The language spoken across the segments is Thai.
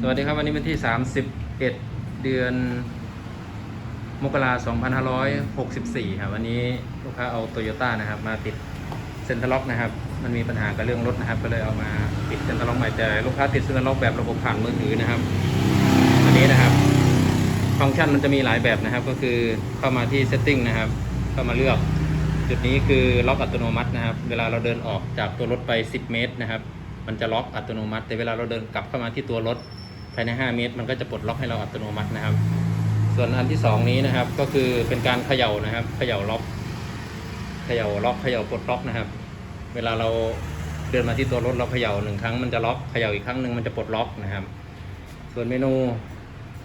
สวัสดีครับวันนี้วันที่ 31 เดือนมกราคม2564 ครับ วันนี้ลูกค้าเอาโตโยต้านะครับ มาติดเซ็นทรัลล็อกนะครับ มันมีปัญหากับเรื่องรถนะครับ ก็เลยเอามาติดเซ็นทรัลล็อกใหม่แต่ลูกค้าติดเซ็นทรัลล็อกแบบระบบผ่านมือถือนะครับอันนี้นะครับ ฟังก์ชันมันจะมีหลายแบบนะครับ ก็คือเข้ามาที่ setting นะครับ เข้ามาเลือก จุดนี้คือล็อกอัตโนมัตินะครับ เวลาเราเดินออกจากตัวรถไป 10 เมตรนะครับ มันจะล็อกอัตโนมัติ แต่เวลาเราเดินกลับเข้ามาที่ตัวรถ ภายใน 5 เมตร มันก็จะปลดล็อกให้เราอัตโนมัตินะครับ ส่วนอันที่สองนี้นะครับ ก็คือเป็นการเขย่านะครับ เขย่าล็อก เขย่าล็อกเขย่าปลดล็อกนะครับ เวลาเราเดินมาที่ตัวรถเราเขย่าหนึ่งครั้งมันจะล็อกเขย่าอีกครั้งหนึ่งมันจะปลดล็อกนะครับ ส่วนเมนู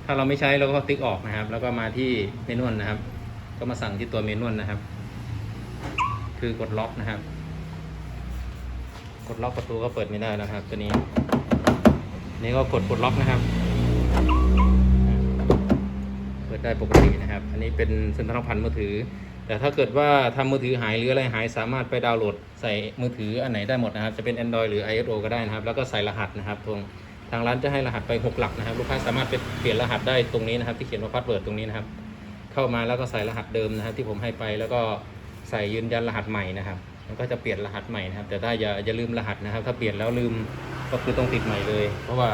ถ้าเราไม่ใช้เราก็ติ๊กออกนะครับ แล้วก็มาที่เมนูนะครับ ก็มาสั่งที่ตัวเมนูนะครับ คือกดล็อกนะครับ กดล็อกประตูก็เปิดไม่ได้แล้วครับ ตัวนี้ นี่ก็กดปลดล็อกนะครับ เปิดได้ปกตินะครับ อันนี้เป็นเซ็นทรัลพันมือถือ แต่ถ้าเกิดว่าทำมือถือหายหรืออะไรหายสามารถไปดาวน์โหลดใส่มือถืออันไหนได้หมดนะครับ จะเป็น Android หรือ iOS ก็ได้นะครับ แล้วก็ใส่รหัสนะครับตรงทางร้านจะให้รหัสไป 6 หลักนะครับ ลูกค้าสามารถไปเปลี่ยนรหัสได้ตรงนี้นะครับ ที่เขียนว่าพาสเวิร์ดตรงนี้นะครับ เข้ามาแล้วก็ใส่รหัสเดิมนะครับ ที่ผมให้ไปแล้วก็ใส่ยืนยันรหัสใหม่นะครับ มันก็จะเปลี่ยนรหัสใหม่นะครับ แต่ถ้าอย่าอย่าลืมรหัสนะครับ ถ้าเปลี่ยนแล้วลืม ก็คือต้องติดใหม่เลย เพราะว่า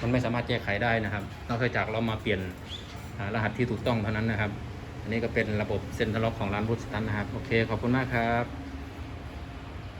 มันไม่สามารถแก้ไขได้นะครับ นอกจากเรามาเปลี่ยนรหัสที่ถูกต้องเท่านั้นนะครับ อันนี้ก็เป็นระบบเซ็นทรัลล็อกของร้านบูธสตันนะครับ โอเค ขอบคุณมากครับ